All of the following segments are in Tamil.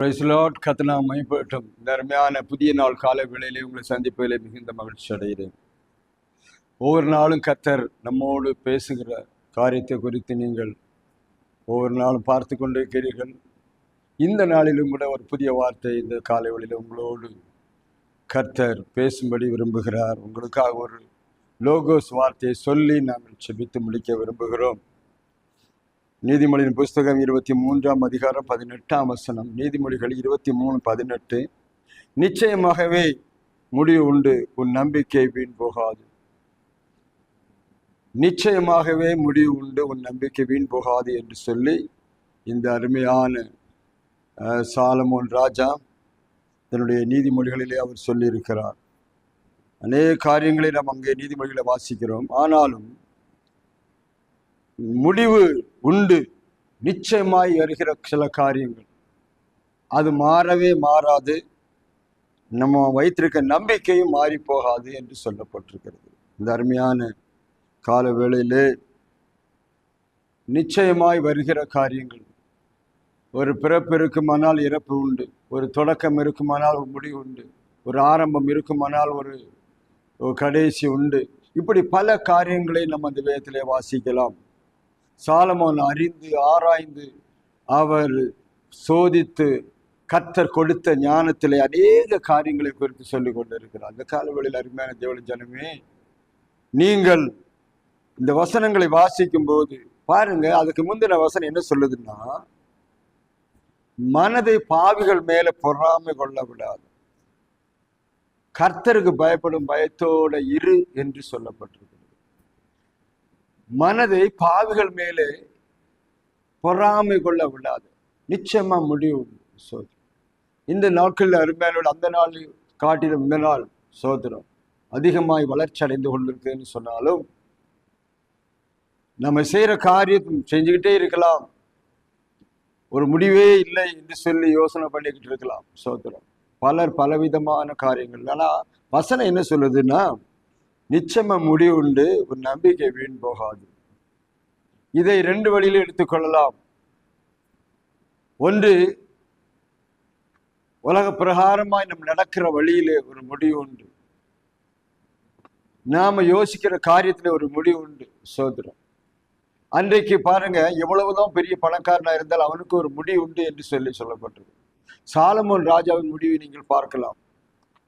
பிரைஸ்லாட் கத்தனா மைப்பட்டும் நேர்மையான அருமையான புதிய நாள் கால வேளையிலே உங்களை சந்திப்பதிலே மிகுந்த மகிழ்ச்சி அடைகிறேன். ஒவ்வொரு நாளும் கத்தர் நம்மோடு பேசுகிற காரியத்தை குறித்து நீங்கள் ஒவ்வொரு நாளும் பார்த்து கொண்டிருக்கிறீர்கள். இந்த நாளிலும் கூட ஒரு புதிய வார்த்தை இந்த காலை வேளையிலே உங்களோடு கர்த்தர் பேசும்படி விரும்புகிறார். உங்களுக்காக ஒரு லோகோஸ் வார்த்தையை சொல்லி நாங்கள் செபித்து முடிக்க விரும்புகிறோம். நீதிமொழியின் புஸ்தகம் இருபத்தி மூன்றாம் அதிகாரம் பதினெட்டாம் வசனம். நீதிமொழிகள் இருபத்தி மூணு பதினெட்டு. நிச்சயமாகவே முடிவு உண்டு உன் நம்பிக்கை வீண் போகாது. நிச்சயமாகவே முடிவு உண்டு உன் நம்பிக்கை வீண் போகாது என்று சொல்லி இந்த அருமையான அஹ், சாலமோன் ராஜா தன்னுடைய நீதிமொழிகளிலே அவர் சொல்லியிருக்கிறார். அநேக காரியங்களை நாம் அங்கே நீதிமொழிகளை வாசிக்கிறோம். ஆனாலும் முடிவு உண்டு. நிச்சயமாய் வருகிற சில காரியங்கள். அது மாறவே மாறாது. நம்ம வைத்திருக்க நம்பிக்கையும் மாறி போகாது என்று சொல்லப்பட்டிருக்கிறது. இந்த அருமையான கால வேளையிலே நிச்சயமாய் வருகிற காரியங்கள். ஒரு பிறப்பு இருக்குமானால் இறப்பு உண்டு. ஒரு தொடக்கம் இருக்குமானால் ஒரு முடிவு உண்டு. ஒரு ஆரம்பம் இருக்குமானால் ஒரு கடைசி உண்டு. இப்படி பல காரியங்களை நம்ம அந்த வேதத்திலே வாசிக்கலாம். சாலமோன் அறிந்து ஆராய்ந்து அவர் சோதித்து கத்தர் கொடுத்த ஞானத்திலே அநேக காரியங்களை குறித்து சொல்லிக் கொண்டிருக்கிறார். அந்த காலவெளியில் அருமையான தேவன ஜனமே நீங்கள் இந்த வசனங்களை வாசிக்கும் போது பாருங்க அதுக்கு முந்தின வசனம் என்ன சொல்லுதுன்னா மனதை பாவிகள் மேல பொறாமை கொள்ள விடாது. கர்த்தருக்கு பயப்படும் பயத்தோட இரு என்று சொல்லப்பட்டிருக்கிறது மனதை பாவிகள் மேலே பொறாமை கொள்ள விடாது. நிச்சயமா முடிவு சோதனை. சோதரம் இந்த நாட்களில் அருமையான அந்த நாள் காட்டிலும் இந்த நாள் சோதரம் அதிகமாய் வளர்ச்சி அடைந்து கொண்டிருக்குன்னு சொன்னாலும் நம்ம செய்யற காரியம் செஞ்சுக்கிட்டே இருக்கலாம். ஒரு முடிவே இல்லை என்று சொல்லி யோசனை பண்ணிக்கிட்டு இருக்கலாம் சோதரம் பலர் பலவிதமான காரியங்கள். ஆனால் வசனம் என்ன சொல்லுதுன்னா நிச்சயமா முடிவுண்டு ஒரு நம்பிக்கை வீண் போகாது. இதை ரெண்டு வழியில எடுத்துக்கொள்ளலாம் ஒன்று உலக பிரகாரமாய் நம்ம நடக்கிற வழியிலே ஒரு முடிவு உண்டு. நாம யோசிக்கிற காரியத்துல ஒரு முடிவு உண்டு சோதரம். அன்றைக்கு பாருங்க எவ்வளவுதான் பெரிய பணக்காரனா இருந்தால் அவனுக்கு ஒரு முடிவு உண்டு என்று சொல்லி சொல்லப்பட்டது. சாலமோன் ராஜாவின் முடிவை நீங்கள் பார்க்கலாம்.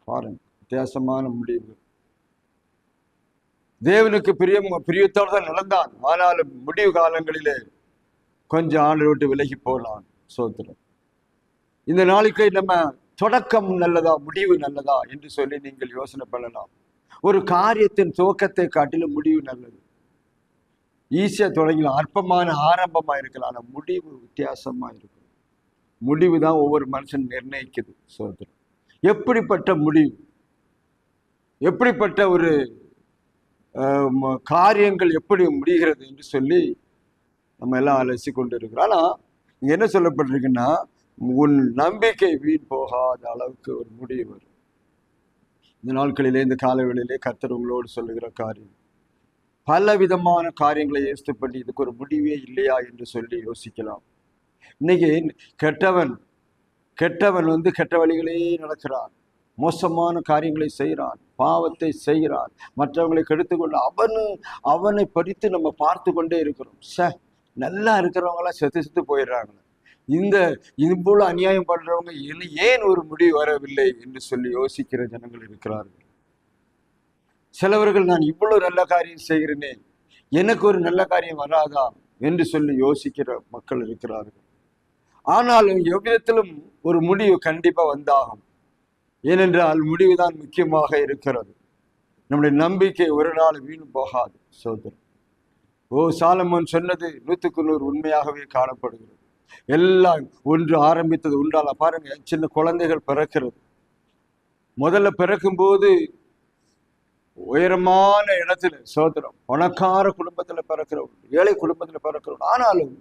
பாருங்க வித்தியாசமான முடிவு தேவனுக்கு பிரியம் பிரியத்தோடு தான் நடந்தான். ஆனாலும் முடிவு காலங்களிலே கொஞ்சம் ஆண்டு விட்டு விலகி போகலாம் சோத்திரம் இந்த நாளைக்கு நம்ம தொடக்கம் நல்லதா முடிவு நல்லதா என்று சொல்லி நீங்கள் யோசனை பண்ணலாம். ஒரு காரியத்தின் துவக்கத்தை காட்டிலும் முடிவு நல்லது. ஈஸியா தொடங்கலாம் அற்பமான ஆரம்பமா இருக்கலாம். ஆனா முடிவு வித்தியாசமா இருக்கும். முடிவு தான் ஒவ்வொரு மனுஷன் நிர்ணயிக்குது சோதரம் எப்படிப்பட்ட முடிவு? எப்படிப்பட்ட ஒரு காரியங்கள் எப்படி முடிகிறது என்று சொல்லி நம்ம எல்லாம் அலசி கொண்டு இருக்கிறோம் ஆனால் என்ன சொல்லப்பட்டிருக்குன்னா உன் நம்பிக்கை வீண் போகாத அளவுக்கு ஒரு முடிவு வரும். இந்த நாட்களிலே இந்த காலவெளியிலே கர்த்தர் உங்களோடு சொல்லுகிற காரியம். பல விதமான காரியங்களை ஏஸ்து பண்ணி இதுக்கு ஒரு முடிவே இல்லையா என்று சொல்லி யோசிக்கலாம். இன்னைக்கு கெட்டவன் கெட்டவன் வந்து கெட்ட வழிகளே நடக்கிறான். மோசமான காரியங்களை செய்கிறான் பாவத்தை செய்கிறான். மற்றவங்களை கெடுத்துக்கொள்ள அவனு அவனை பறித்து நம்ம பார்த்து கொண்டே இருக்கிறோம். ச நல்லா இருக்கிறவங்களாம் செத்து செத்து போயிடுறாங்க இந்த இதுபோல் அநியாயம் பண்ணுறவங்க இனி ஏன் ஒரு முடிவு வரவில்லை என்று சொல்லி யோசிக்கிற ஜனங்கள் இருக்கிறார்கள். சிலவர்கள் நான் இவ்வளோ நல்ல காரியம் செய்கிறேனே எனக்கு ஒரு நல்ல காரியம் வராதா என்று சொல்லி யோசிக்கிற மக்கள் இருக்கிறார்கள். ஆனாலும் எவ்விதத்திலும் ஒரு முடிவு கண்டிப்பாக வந்தாகும். ஏனென்றால் முடிவுதான் முக்கியமாக இருக்கிறது. நம்முடைய நம்பிக்கை ஒரு நாள் வீணும் போகாது சோதரன் ஓ சாலமன் சொன்னது நூற்றுக்கு நூறு உண்மையாகவே காணப்படுகிறது. எல்லாம் ஒன்று ஆரம்பித்தது உண்டால பாருங்க சின்ன குழந்தைகள் பிறக்கிறது. முதல்ல பிறக்கும்போது உயரமான இடத்துல சோதரம் பணக்கார குடும்பத்தில் பிறக்கிறவங்க ஏழை குடும்பத்தில் பிறக்கிறவன் ஆனாலும்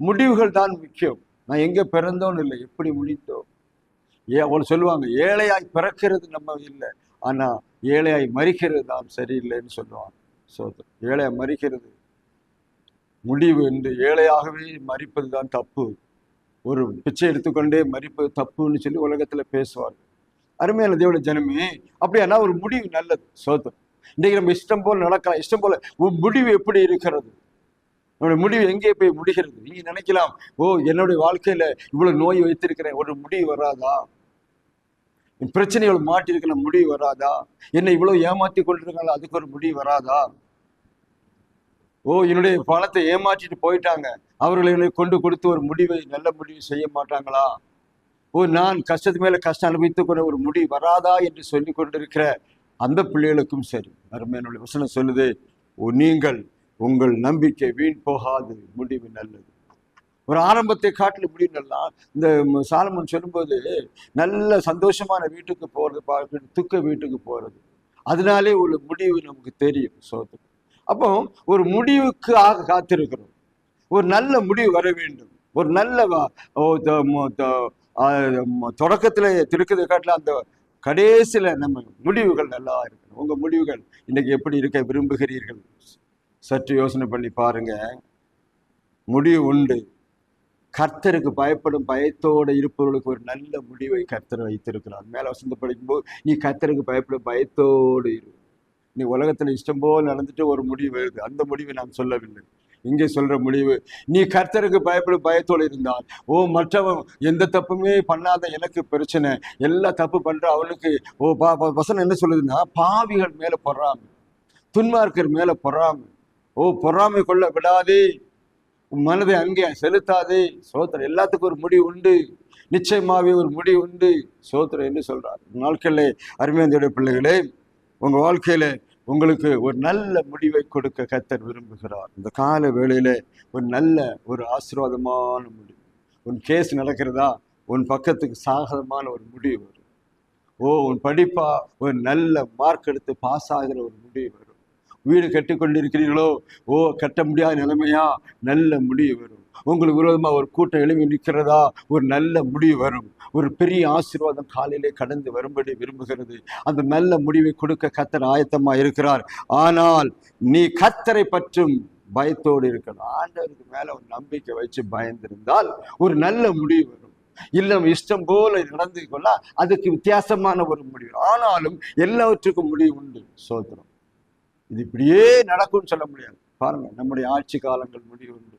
முடிவுகள் தான் முக்கியம். நான் எங்கே பிறந்தோன்னு இல்லை எப்படி முடித்தோம்? ஏ அவங்க சொல்லுவாங்க ஏழையாய் பிறக்கிறது நம்ம இல்லை. ஆனா ஏழையாய் மறிக்கிறது தான் சரியில்லைன்னு சொல்லுவாங்க. ஸோ ஏழையாய் மறிக்கிறது. முடிவு என்று ஏழையாகவே மறிப்பது தான் தப்பு. ஒரு பிச்சை எடுத்துக்கொண்டே மறிப்பு தப்புன்னு சொல்லி உலகத்துல பேசுவார் அருமையான தேவட ஜனமே அப்படியானா ஒரு முடிவு நல்லது. சோதம் இன்றைக்கு நம்ம இஷ்டம் போல் நடக்கலாம். இஷ்டம் போல முடிவு எப்படி இருக்கிறது? நம்முடைய முடிவு எங்கே போய் முடிகிறது? நீங்க நினைக்கலாம் ஓ என்னுடைய வாழ்க்கையில இவ்வளவு நோய் வைத்திருக்கிறேன் ஒரு முடிவு வராதா? என் பிரச்சனைகள் மாட்டிருக்கிற முடிவு வராதா? என்னை இவ்வளவு ஏமாத்தி கொண்டிருக்காங்க அதுக்கு ஒரு முடிவு வராதா? ஓ என்னுடைய பணத்தை ஏமாற்றிட்டு போயிட்டாங்க. அவர்களை என்னை கொண்டு கொடுத்து ஒரு முடிவை நல்ல முடிவு செய்ய மாட்டாங்களா? ஓ நான் கஷ்டத்து மேல கஷ்டம் அனுபவித்துக் கொண்ட ஒரு முடிவு வராதா என்று சொல்லி கொண்டிருக்கிற அந்த பிள்ளைகளுக்கும் சரி. அருமையினுடைய வசனம் சொல்லுது ஓ நீங்கள் உங்கள் நம்பிக்கை வீண் போகாது. முடிவு நல்லது. ஒரு ஆரம்பத்தை காட்டில் முடிவு இந்த சாலமன் சொல்லும்போது நல்ல சந்தோஷமான வீட்டுக்கு போகிறது பார்க்க துக்க வீட்டுக்கு போகிறது அதனாலே ஒரு முடிவு நமக்கு தெரியும் சோதனை. அப்போ ஒரு முடிவுக்கு ஆக காத்திருக்கிறோம். ஒரு நல்ல முடிவு வர வேண்டும். ஒரு நல்ல தொடக்கத்தில் திருக்கதை காட்டில் அந்த கடைசியில் நம்ம முடிவுகள் நல்லா இருக்கணும். உங்கள் முடிவுகள் இன்றைக்கி எப்படி இருக்க விரும்புகிறீர்கள்? சற்று யோசனை பண்ணி பாருங்க. முடிவு உண்டு. கர்த்தருக்கு பயப்படும் பயத்தோடு இருப்பவர்களுக்கு ஒரு நல்ல முடிவை கர்த்தர் வைத்திருக்கிறார். மேலே வசந்த படிக்கும்போது நீ கர்த்தருக்கு பயப்படும் பயத்தோடு இரு. நீ உலகத்தில் இஷ்டம் போல் நடந்துட்டு ஒரு முடிவு வருது அந்த முடிவை நான் சொல்லவில்லை. இங்கே சொல்ற முடிவு நீ கர்த்தருக்கு பயப்படும் பயத்தோடு இருந்தால் ஓ மற்றவன் எந்த தப்புமே பண்ணாத எனக்கு பிரச்சனை. எல்லா தப்பு பண்ற அவனுக்கு ஓ பா வசனம் என்ன சொல்லுதுன்னா பாவிகள் மேலே பொறாமை. துன்மார்க்கர் மேலே பொறாமை. ஓ பொறாமை கொள்ள விடாதே உன் மனதை அங்கே செலுத்தாதே. சோத்திரம் எல்லாத்துக்கும் ஒரு முடிவு உண்டு. நிச்சயமாகவே ஒரு முடிவு உண்டு சோத்திரம் என்று சொல்கிறார் வாழ்க்கையில் அருமையாந்தியுடைய பிள்ளைகளே உங்கள் வாழ்க்கையில் உங்களுக்கு ஒரு நல்ல முடிவை கொடுக்க கத்தர் விரும்புகிறார். இந்த கால வேளையில் ஒரு நல்ல ஒரு ஆசீர்வாதமான முடிவு. உன் கேஸ் நடக்கிறதா? உன் பக்கத்துக்கு சாகதமான ஒரு முடிவு வரும். ஓ உன் படிப்பா ஒரு நல்ல மார்க் எடுத்து பாஸ் ஆகிற ஒரு முடிவு வரும். வீடு கட்டி கொண்டிருக்கிறீர்களோ ஓ கட்ட முடியாத நிலைமையா? நல்ல முடிவு வரும். உங்களுக்கு விரோதமாக ஒரு கூட்டம் எழுப்பி நிற்கிறதா? ஒரு நல்ல முடிவு வரும். ஒரு பெரிய ஆசீர்வாதம் காலையிலே கடந்து வரும்படி விரும்புகிறது. அந்த நல்ல முடிவை கொடுக்க கத்தர் ஆயத்தமாக இருக்கிறார். ஆனால் நீ கத்தரை பற்றும் பயத்தோடு இருக்கணும் ஆண்டவருக்கு மேலே ஒரு நம்பிக்கை வச்சு பயந்திருந்தால் ஒரு நல்ல முடிவு வரும். இல்லை இஷ்டம் போல நடந்து கொள்ள அதுக்கு வித்தியாசமான ஒரு முடிவு ஆனாலும் எல்லாவற்றுக்கும் முடிவு உண்டு சோதனம். இது இப்படியே நடக்கும்னு சொல்ல முடியாது. பாருங்க நம்முடைய ஆட்சி காலங்கள் முடிவு உண்டு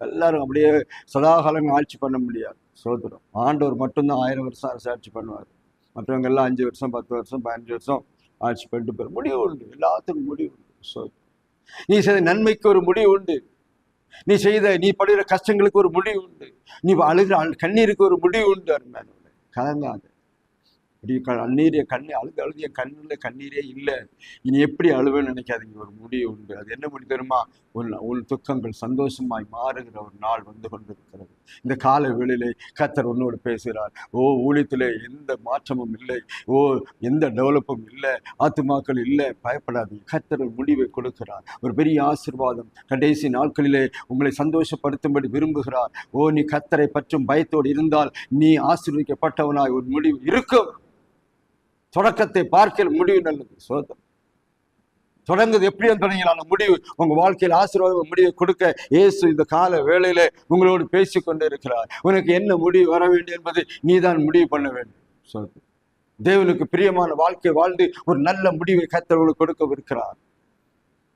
எல்லாரும் அப்படியே சதாகாலங்கள் ஆட்சி பண்ண முடியாது. சோதரம் ஆண்டவர் மட்டும்தான் ஆயிரம் வருஷம் அரசு ஆட்சி பண்ணுவார். மற்றவங்க எல்லாம் அஞ்சு வருஷம் பத்து வருஷம் பதினஞ்சு வருஷம் ஆட்சி பண்ணிட்டு போய் முடிவு உண்டு எல்லாத்துக்கும் முடிவு உண்டு சோதரம் நீ செய்த நன்மைக்கு ஒரு முடிவு உண்டு நீ செய்த நீ படுகிற கஷ்டங்களுக்கு ஒரு முடிவு உண்டு நீ அழுகிற அழு- கண்ணீருக்கு ஒரு முடிவு உண்டு அருமையான கலங்காது. அப்படி க- கண்ணீர் அழுது அழுது என் கண்ணுல கண்ணீரே இல்லை. இனி எப்படி அழுவேன்னு நினைக்காதீங்க. ஒரு முடிவு உண்டு. அது என்ன முடி தெரியுமா? உன் உன் துக்கங்கள் சந்தோஷமாய் மாறுகிற ஒரு நாள் வந்து கொண்டிருக்கிறது. இந்த கால வேளையிலே கத்தர் உன்னோடு பேசுகிறார். ஓ ஊழியத்திலே எந்த மாற்றமும் இல்லை. ஓ எந்த டெவலப்பும் இல்லை. ஆத்துமாக்கள் இல்லை. பயப்படாதீங்க. கத்தர் ஒரு முடிவை கொடுக்கிறார். ஒரு பெரிய ஆசீர்வாதம் கடைசி நாட்களிலே உங்களை சந்தோஷப்படுத்தும்படி விரும்புகிறார். ஓ நீ கத்தரை பற்றும் பயத்தோடு இருந்தால் நீ ஆசீர்வதிக்கப்பட்டவனாய் ஒரு முடிவு இருக்கும். தொடக்கத்தை பார்க்கிற முடிவு நல்லது. சோதம் தொடங்குது எப்படியும் தொடங்கலாம் முடிவு உங்க வாழ்க்கையில் ஆசீர்வாதம் முடிவை கொடுக்க இயேசு இந்த கால வேளையில உங்களோடு பேசி கொண்டு இருக்கிறார். உனக்கு என்ன முடிவு வர வேண்டும் என்பதை நீதான் முடிவு பண்ண வேண்டும். சோதம் தேவனுக்கு பிரியமான வாழ்க்கை வாழ்ந்து ஒரு நல்ல முடிவை கத்தவர்களுக்கு கொடுக்கவிருக்கிறார்.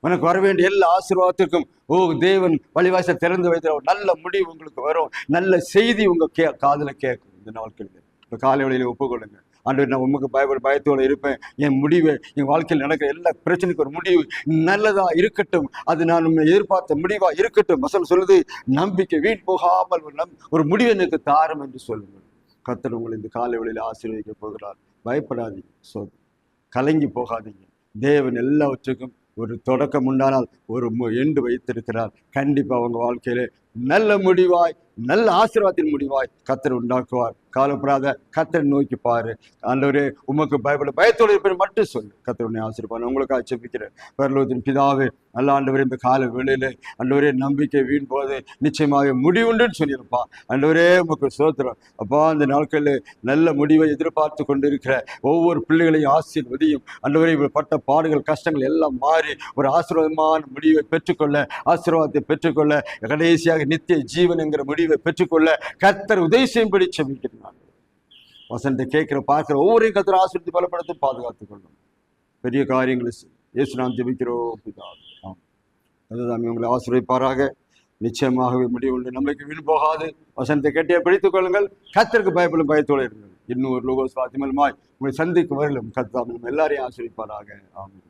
உனக்கு வர வேண்டிய எல்லா ஆசீர்வாதத்திற்கும் ஓ தேவன் வழிவாசல் திறந்து வைத்த ஒரு நல்ல முடிவு உங்களுக்கு வரும். நல்ல செய்தி உங்க கே காதில் கேட்கும். இந்த நாட்களில். இந்த காலை வழியில ஒப்புக்கொள்ளுங்க ஆண்டு நான் உமக்கு பயப்பட பயத்தோடு இருப்பேன். என் முடிவு என் வாழ்க்கையில் நடக்கிற எல்லா பிரச்சனைக்கும் ஒரு முடிவு நல்லதாக இருக்கட்டும். அது நான் உண்மை எதிர்பார்த்த முடிவாக இருக்கட்டும். வசனம் சொல்லுது நம்பிக்கை வீண் போகாமல் ஒரு நம் ஒரு முடிவு எனக்கு தாரும் என்று சொல்லுங்கள். கத்தர் உங்களை இந்த காலை வழியில் ஆசீர்வதிக்க போகிறார். பயப்படாதீங்க சொ கலங்கி போகாதீங்க. தேவன் எல்லாவற்றுக்கும் ஒரு தொடக்கம் உண்டானால் ஒரு எண்டு வைத்திருக்கிறார். கண்டிப்பாக அவங்க வாழ்க்கையிலே நல்ல முடிவாய் நல்ல ஆசீர்வாதத்தின் முடிவாய் கத்தர் உண்டாக்குவார். காலப்படாத கத்தர் நோக்கி பாரு. ஆண்டவரே உமக்கு பயப்பட பயத்தோடு இருப்பேன் மட்டும் சொல்லு. கத்தருடைய ஆசீர்வாதம். உங்களுக்கு ஆட்சேபிக்கிறேன் பரலோகத்தின் பிதாவே நல்ல ஆண்டவரே இந்த கால வேளையில ஆண்டவரே நம்பிக்கை வீண் போது நிச்சயமாக முடிவுண்டுன்னு சொல்லியிருப்பா. ஆண்டவரே உமக்கு சோத்திரம் அப்பா அந்த நாட்களில் நல்ல முடிவை எதிர்பார்த்து கொண்டிருக்கிற ஒவ்வொரு பிள்ளைகளையும் ஆசீர்வதியும். ஆண்டவரே இவர் பட்ட பாடுகள் கஷ்டங்கள் எல்லாம் மாறி ஒரு ஆசீர்வாதமான முடிவை பெற்றுக்கொள்ள ஆசீர்வாதத்தை பெற்றுக்கொள்ள கடைசியாக இறுதியாக நித்திய ஜீவன் என்கிற முடிவை பெற்றுக்கொள்ள கத்தர் உதவி செய்யும்படி செபிக்கிறார் வசனத்தை கேட்கிற பார்க்கிற ஒவ்வொரு கத்தர் ஆசிரியத்தை பலப்படுத்தும் பாதுகாத்துக் கொள்ளும். பெரிய காரியங்களை இயேசு நாம் ஜெபிக்கிறோம் பிதாவே. அதுதான் உங்களை ஆசிரியப்பாராக நிச்சயமாகவே முடிவு உண்டு. நம்பிக்கை வீண் போகாது. வசனத்தை கட்டிய பிடித்துக் கொள்ளுங்கள். கத்திற்கு பயப்படும் பயத்தோடு இருங்கள். இன்னும் ஒரு லோகோஸ் பாத்திமலுமாய் உங்களை சந்திக்கும் வரலும் கத்தாமல் எல்லாரையும் ஆசிரியப்பாராக ஆமாம்